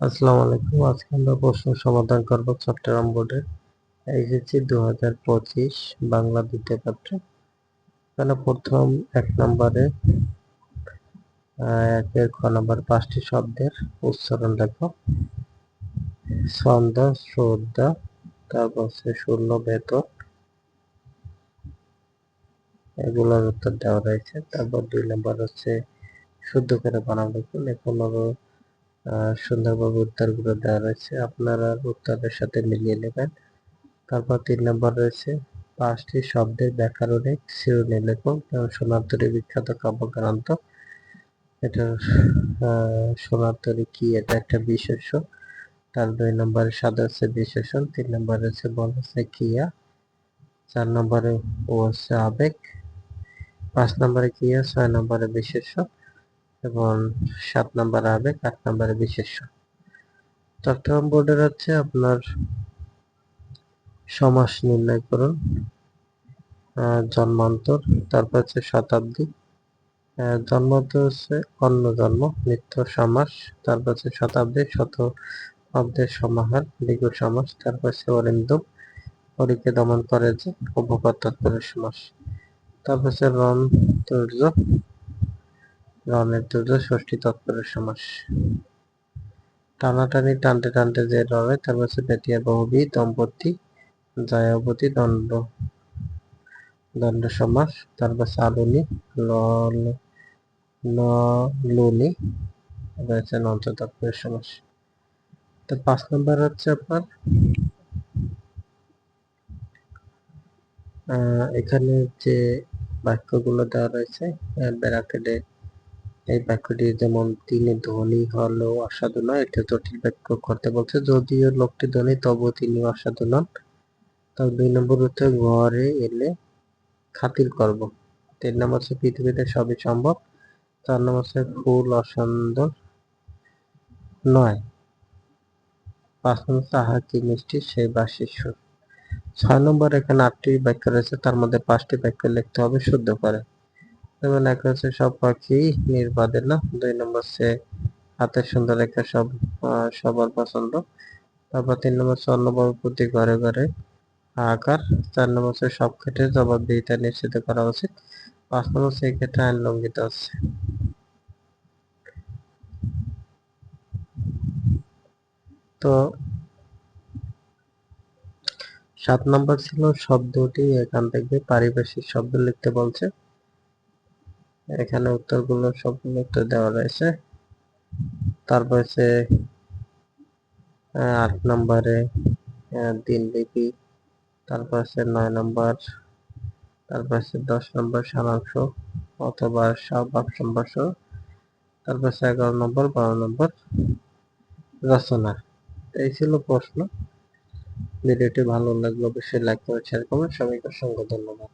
আসসালামু আলাইকুম আজকে আমরা প্রশ্ন সমাধান করব চট্টগ্রাম বোর্ডের এইচএসসি দু বাংলা দ্বিতীয় পত্র এখানে প্রথম এক নম্বরে একের খ নম্বর পাঁচটি শব্দের উচ্চারণ লেখো। ছন্দ, শ্রদ্ধা, তারপর হচ্ছে শূন্য, বেতন। এগুলোর উত্তর দেওয়া রয়েছে। তারপর দুই নম্বর হচ্ছে শুদ্ধ করে বানান লিখুন পনেরো সুন্দরভাবে উত্তরগুলো দেওয়া রয়েছে। আপনারা উত্তরের সাথে মিলিয়ে নেবেন। তারপর তিন নম্বর রয়েছে, পাঁচটি শব্দের ব্যাকরণে শিরোনাম লিখুন। সোনারতরী বিখ্যাত কাব্যগ্রন্থ। এটা সোনারতরী কি? এটা একটা বিশেষ্য তার দুই নম্বরে সাদা হচ্ছে বিশেষণ, তিন নম্বরে হচ্ছে বল হচ্ছে কিয়া, চার নম্বরে ও হচ্ছে আবেগ, পাঁচ নম্বরে কিয়া, ছয় নম্বরে বিশেষ্য এবং সাত নম্বরে আবেগ, আট নম্বরে বিশেষ্য। চট্টগ্রাম বোর্ডের হচ্ছে আপনার সমাস নির্ণয় করুন জন্মান্তর, তারপর হচ্ছে শতাব্দী জন্মান্তর হচ্ছে অন্য জন্ম, নিত্য সমাস, তারপর হচ্ছে শতাব্দী, শত অব্দের সমাহার দ্বিগু সমাস, তারপর হচ্ছে অরিন্দম হরিকে দমন করে যে উপপাদ তৎপরের সমাস। তারপর হচ্ছে রণ রণের তুর্য ষষ্ঠী তৎপরের সমাস। টানাটানি টানতে টানতে যে রবে তার হচ্ছে বেতিয়া বহুবী, দম্পতি, জয়াবতী, দণ্ড দণ্ড সমাস তারপর সালুনি লুনি রয়েছে নঞ্চতত্বের সমাস। তো পাঁচ নম্বর হচ্ছে আপনার এখানে যে বাক্যগুলো দেওয়া রয়েছে ব্যারাকেটে এই বাক্যটি যেমন তিনি ধনী হলেও অসাধু নয় এটা জটিল বাক্য করতে বলছে। যদিও লোকটি ধনী, তবুও তিনি অসাধু নন। তবে দুই নম্বর হচ্ছে ঘরে এলে খাতির করব। তিন নম্বর হচ্ছে পৃথিবীতে সবই সম্ভব। চার নম্বর হচ্ছে ফুল অসুন্দর নয়। পাঁচ নম্বর আহা কি মিষ্টি সেই বা সুর ছয় নম্বর এখানে আটটি বাক্য রয়েছে, তার মধ্যে পাঁচটি বাক্য লিখতে হবে শুদ্ধ করে। যেমন এক হচ্ছে সব পাখি নির্বাদে না? দুই নম্বর হচ্ছে হাতের সুন্দর রেখা সব সবার পছন্দ। তারপর তিন নম্বর অন্নবাবুর প্রতি ঘরে ঘরে আকার। চার নম্বর হচ্ছে সব ক্ষেত্রে জবাবদিহিতা নিশ্চিত করা উচিত। পাঁচ নম্বর সেই ক্ষেত্রে আইন লঙ্ঘিত আছে। তো সাত নম্বর ছিল শব্দটি এখান থেকে পারিভাষিক শব্দ লিখতে বলছে। এখানে উত্তরগুলো সবগুলো উত্তর দেওয়া রয়েছে। তারপর হচ্ছে আট নম্বরে দিনলিপি তারপর হচ্ছে নয় নম্বর, তারপর হচ্ছে দশ নম্বর সারাংশ অথবা সব সম্ভাষ্য তারপর হচ্ছে এগারো নম্বর, বারো নম্বর রচনা। এই ছিল প্রশ্ন। ভিডিওটি ভালো লাগল অবশ্যই লাইক করে শেয়ার করবেন। সবাইকে অসংখ্য ধন্যবাদ।